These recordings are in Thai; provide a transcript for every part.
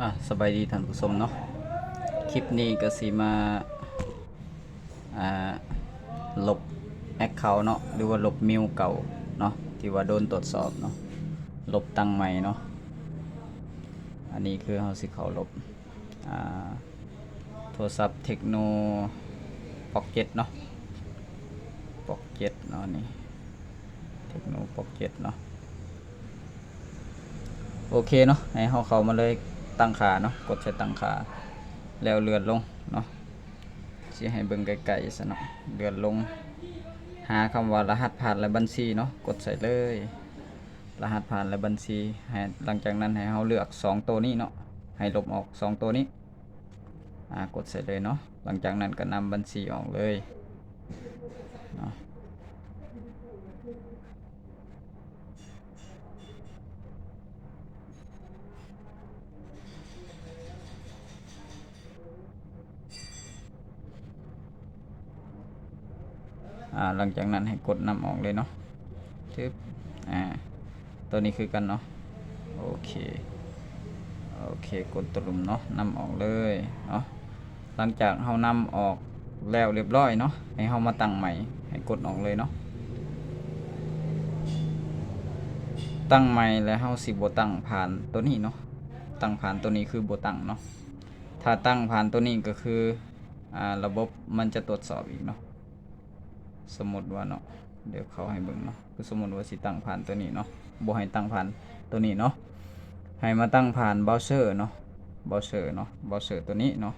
อะสบายดีท่านผู้ชมเนาะคลิปนี้ก็สิมาอ่าลบแอคเคาท์เนาะหรือว่าลบมิวเก่าเนาะที่ว่าโดนตรวจสอบเนาะลบตั้งใหม่เนาะอันนี้คือเฮาสิเขาลบอ่าโทรศัพท์เทคโนพ็อกเก็ตเนาะพ็อกเก็ตเนาะนี่เทคโนพ็อกเก็ตเนาะโอเคเนาะให้เขาเข้ามาเลย ตั้งขาเนาะกดใช้ตั้งขาแล้วเลือนลงเนาะสิให้เบิ่งไกลๆซะเนาะเลือนลง หาคำว่ารหัสผ่านและบัญชีเนาะกดใส่เลย รหัสผ่านและบัญชีให้หลังจากนั้นให้เขาเลือกสองตัวนี้เนาะให้ลบออกสองตัวนี้อ่ากดใส่เลยเนาะหลังจากนั้นก็นำบัญชีออกเลยเนาะ อ่าหลังจากนั้นให้กดนำออกเลยเนาะทึบอ่าตัวนี้คือกันเนาะโอเคโอเคกดตวหลุมเนาะนำออกเลยเนาะหลังจากเฮานำออกแล้วเรียบร้อยเนาะให้เฮามาตั้งใหม่ให้กดออกเลยเนาะตั้งใหม่แล้วเฮาสิบ่ตั้งผ่านตัวนี้เนาะตั้งผ่านตัวนี้คือบ่ตั้งเนาะถ้าตั้งผ่านตัวนี้ก็คืออ่าระบบมันจะตรวจสอบอีกเนาะ สมมติว่าเนาะเดี๋ยวเขาให้เบิ่งเนาะคือสมมติว่าสิตั้งผ่านตัวนี้เนาะบ่ให้ตั้งผ่านตัวนี้เนาะให้มาตั้งผ่านเบราว์เซอร์เนาะเบราว์เซอร์เนาะเบราว์เซอร์ตัวนี้เนาะ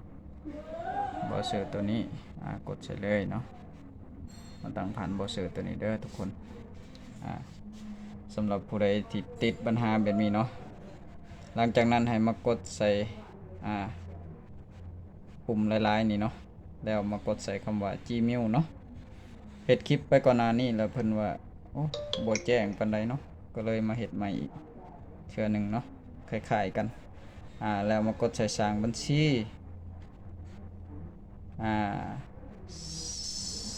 เบราว์เซอร์ตัวนี้อ่ากดใส่เลยเนาะมาตั้งผ่านเบราว์เซอร์ตัวนี้เด้อทุกคนอ่าสำหรับผู้ใดที่ติดปัญหาแบบนี้เนาะหลังจากนั้นให้มากดใส่อ่าปุ่มลายๆนี่เนาะแล้วมากดใส่คำว่า Gmail เนาะ เฮ็ดคลิปไปก่อนหน้านี้แล้วเพิ่นว่าโอ้บ่แจ้งปานใดเนาะก็เลยมาเฮ็ดใหม่อีกเทื่อหนึงเนาะคล้ายๆกันอ่าแล้วมากดใส่สร้างบัญชีอ่า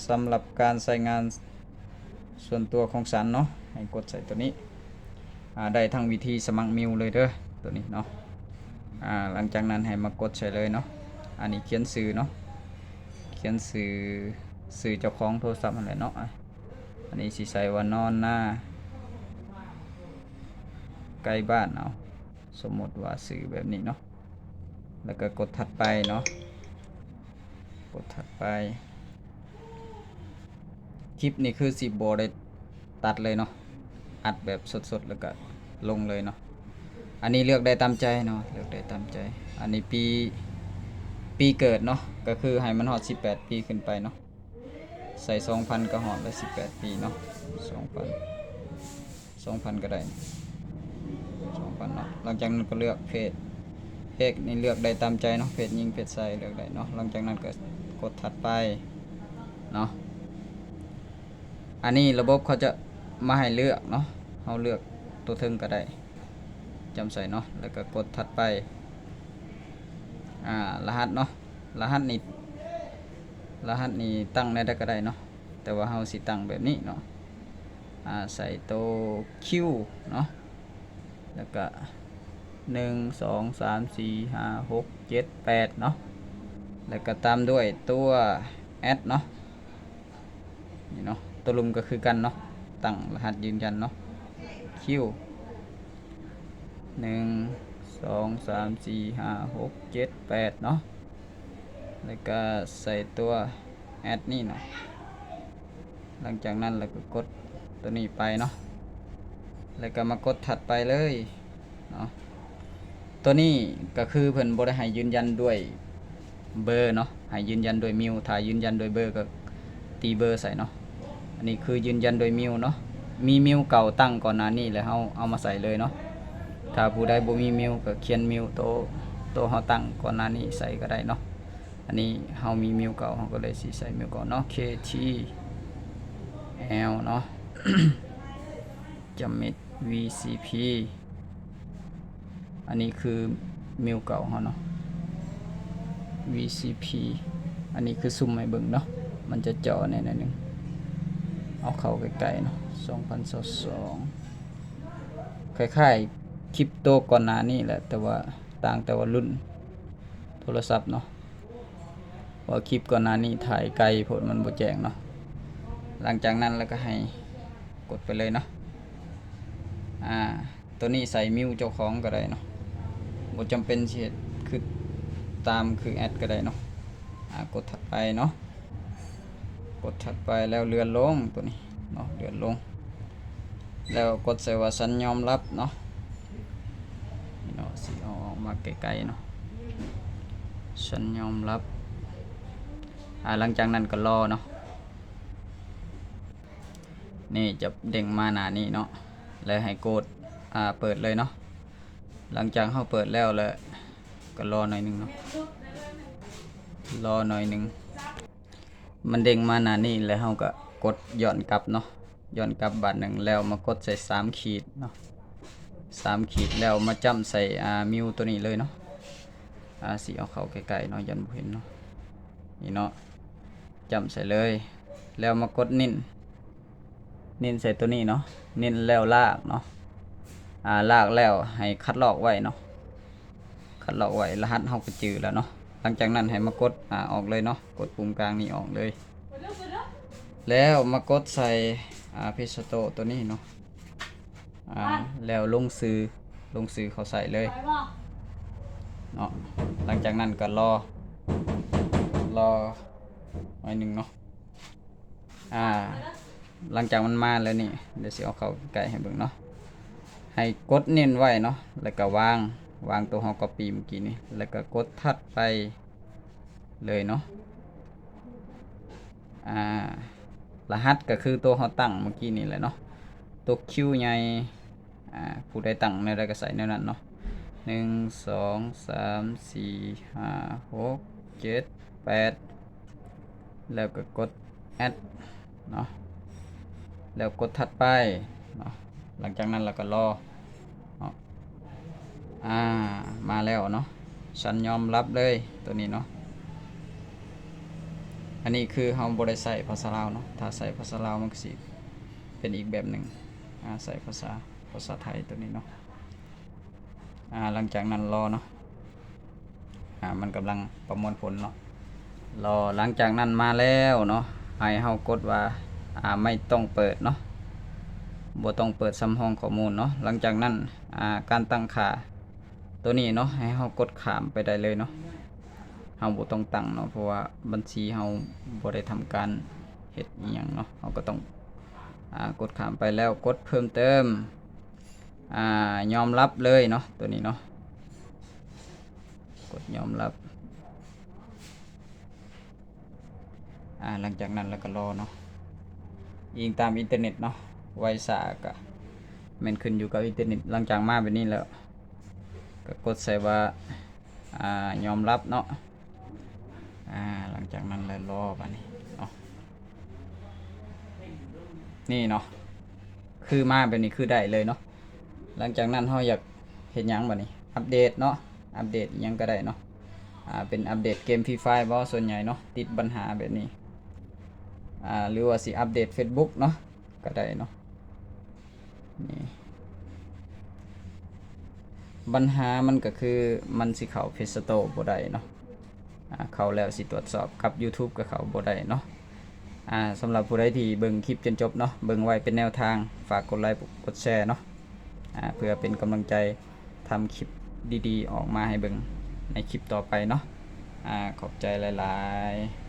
สำหรับการใช้งานส่วนตัวของฉันเนาะให้กดใส่ตัวนี้อ่าได้ทั้งวิธีสมัครมิวเลยเด้อตัวนี้เนาะอ่าหลังจากนั้นให้มากดใส่เลยเนาะอันนี้เขียนชื่อเนาะเขียนชื่อ สื่อเจ้าของโทรศัพท์อะไรเนาะอันนี้สิใส่ว่านอนหน้าใกล้บ้านเอาสมมติว่าสื่อแบบนี้เนาะแล้วก็กดถัดไปเนาะกดถัดไป คลิปนี้คือสิบโบได้ตัดเลยเนาะอัดแบบสดๆแล้วก็ลงเลยเนาะอันนี้เลือกได้ตามใจเนาะเลือกได้ตามใจ อันนี้ปีปีเกิดเนาะก็คือให้มันฮอด 18 ปีขึ้นไปเนาะ ใส่สองพันก็หอดไปสิบแปดปีเนาะสองพันสองพันก็ได้สองพันเนาะหลังจากนั้นก็เลือกเพจเพจนี่เลือกได้ตามใจเนาะเพจยิงเพจใส่เลือกได้เนาะหลังจากนั้นก็กดถัดไปเนาะอันนี้ระบบเขาจะมาให้เลือกเนาะเราเลือกตัวทึงก็ได้จำใส่เนาะแล้วก็กดถัดไปอ่ารหัสเนาะรหัสนี่ รหัสนี้ตั้งได้ก็ได้เนาะแต่ว่าเฮาสิตั้งแบบนี้เนาะอ่าใส่ตัวคิวเนาะแล้วก็หนึ่งสองสามสี่ห้าหกเจ็ดแปดเนาะแล้วก็ตามด้วยตัวแอดเนาะนี่เนาะตัวลุมก็คือกันเนาะตั้งรหัสยืนยันเนาะคิวหนึ่งสองสามสี่ห้าหกเจ็ดแปดเนาะ แล้วก็ใส่ตัวแอดนี่เนาะหลังจากนั้นเราก็กดตัวนี้ไปเนาะแล้วก็มากดถัดไปเลยเนาะตัวนี้ก็คือเพิ่นบ่ได้ให้ยืนยันด้วยเบอร์เนาะให้ยืนยันด้วยมิวถ้ายยืนยันด้วยเบอร์ก็ตีเบอร์ใส่เนาะอันนี้คือยืนยันโดยมิวเนาะมีมิวเก่าตั้งก่อนหน้านี้แล้วเฮาเอามาใส่เลยเนาะถ้าผู้ใดบ่มีมิวก็เขียนมิวโตโตเฮาตั้งก่อนหน้านี้ใส่ก็ได้เนาะ อันนี้เฮามีมิวเก่าเฮาก็เลยสิใส่มิวเก่าเนาะ KT L เนาะจำม็ด VCP อันนี้คือมิวเก่าเฮาเนาะ VCP อันนี้คือซุ่มให้เบิ่งเนาะ มันจะจาะแน่นนหนึง เอาเข้าใกล้ๆเนาะ2022คล้ายๆคลิปโตก่อนหน้านี้แหละ แต่ว่าต่างแต่ว่ารุ่นโทรศัพท์เนาะ ว่าคลิปก่อนหน้านี้ถ่ายไกลโพดมันบ่แจ้งเนาะหลังจากนั้นแล้วก็ให้กดไปเลยเนาะอ่าตัวนี้ใส่มิวเจ้าของก็ได้เนาะบ่จำเป็นเฮ็ดคือตามคือแอดก็ได้เนาะอ่ากดถัดไปเนาะกดถัดไปแล้วเลื่อนลงตัวนี้เนาะเลื่อนลง แล้วกดใส่ว่าฉันยอมรับเนาะนี่เนาะสิเออกมาไกลๆเนาะฉันยอมรับ หลังจากนั้นก็รอเนาะนี่จะเด้งมาหน้านี้เนาะแล้วให้กดอ่าเปิดเลยเนาะหลังจากเขาเปิดแล้วแล้วก็รอหน่อยนึงเนาะรอหน่อยนึงมันเด้งมาหน้านี้แล้วเขาก็กดย้อนกลับเนาะย้อนกลับบัตรหนึ่งแล้วมากดใส่สามขีดเนาะสามขีดแล้วมาจ้ำใส่อ่ามิวตัวนี้เลยเนาะอ่าสีเอาเขาใกลๆเนาะยันบ่เห็นเนาะนี่เนาะ จำใส่เลย แล้วมากดนิ่นนิ่นใส่ตัวนี้เนาะนิ่นแล้วลากเนาะอ่าลากแล้วให้คัดลอกไว้เนาะคัดลอกไว้รหัสเฮาก็จือแล้วเนาะหลังจากนั้นให้มากดอ่าออกเลยเนาะกดปุ่มกลางนี้ออกเลย แล้วมากดใส่อ่าพิสโตตัวนี้เนาะอ่าแล้วลงซื้อลงซื้อเขาใส่เลยเนาะหลังจากนั้นก็รอรอ หน่อยหนึ่งเนาะอ่า หลังจากมันมาแล้วนี่ เดี๋ยวสิเอาเข้าใกล้ให้เบิ่งเนาะให้กดเน้นไว้เนาะแล้วก็วางวางตัวเฮาก็ปีเมื่อกี้นี้แล้วก็กดทัดไปเลยเนาะอ่ารหัสก็คือตัวเขาตั้งเมื่อกี้นี่แหละเนาะตัวคิวใหญ่อ่าผู้ใดตั้งในใดก็ใส่ในนั้นเนาะหนึ่งสองสามสี่ห้าหกเจ็ดแปด แล้วก็กด add เนาะแล้วกดถัดไปเนาะหลังจากนั้นเราก็รอเนาะอ่ามาแล้วเนาะฉันยอมรับเลยตัวนี้เนาะอันนี้คือเราบริใส่ภาษาลาวเนาะถ้าใส่ภาษาลาวมันก็สิเป็นอีกแบบหนึ่งอ่าใส่ภาษาภาษาไทยตัวนี้เนาะอ่าหลังจากนั้นรอเนาะอ่ามันกำลังประมวลผลเนาะ รอหลังจากนั้นมาแล้วเนาะให้เฮากดว่าอ่าไม่ต้องเปิดเนาะบ่ต้องเปิดซ้ำห้องข้อมูลเนาะหลังจากนั้นอ่าการตั้งค่าตัวนี้เนาะให้เฮากดขามไปได้เลยเนาะเฮาบ่ต้องตั้งเนาะเพราะว่าบัญชีเฮาบ่ได้ทำการเฮ็ดอีหยังเนาะเฮาก็ต้องอ่ากดข้ามไปแล้วกดเพิ่มเติมอ่ายอมรับเลยเนาะตัวนี้เนาะกดยอมรับ อ่าหลังจากนั้นแล้วก็รอเนาะยิงตามอินเทอร์เน็ตเนาะไวสาก็ม่นขึ้นอยู่กับอินเทอร์เน็ตหลังจากมาแบบนี้แล้ว ก็กดใส่ว่าอ่ายอมรับเนาะอ่าหลังจากนั้นเลยรอบันนี้เนาะนี่เนาะคือมาแบบนี้คือได้เลยเนาะหลังจากนั้นเราอยากเห็นยังบันนี้ อัปเดตเนาะอัปเดตยังก็ได้เนาะอ่าเป็นอัปเดตเกมฟรีไฟบอส่วนใหญ่เนาะติดปัญหาแบบนี้ อ่าหรือว่าสิอัปเดต Facebook เนาะก็ได้เนาะนี่ปัญหามันก็คือมันสิเข้า Play s t o r บ่ได้เนาะอ่าเขาแล้วสิตรวจสอบกับ YouTube กับเขาบ่ได้เนาะอ่าสำหรับผู้ใดที่เบิ่งคลิปจนจบเนาะเบิ่งไว้เป็นแนวทางฝากกดไลค์กดแชร์เนาะอ่าเพื่อเป็นกำลังใจทำคลิปดีๆ ออกมาให้เบิ่งในคลิปต่อไปเนาะอ่าขอบใจหลาย ๆ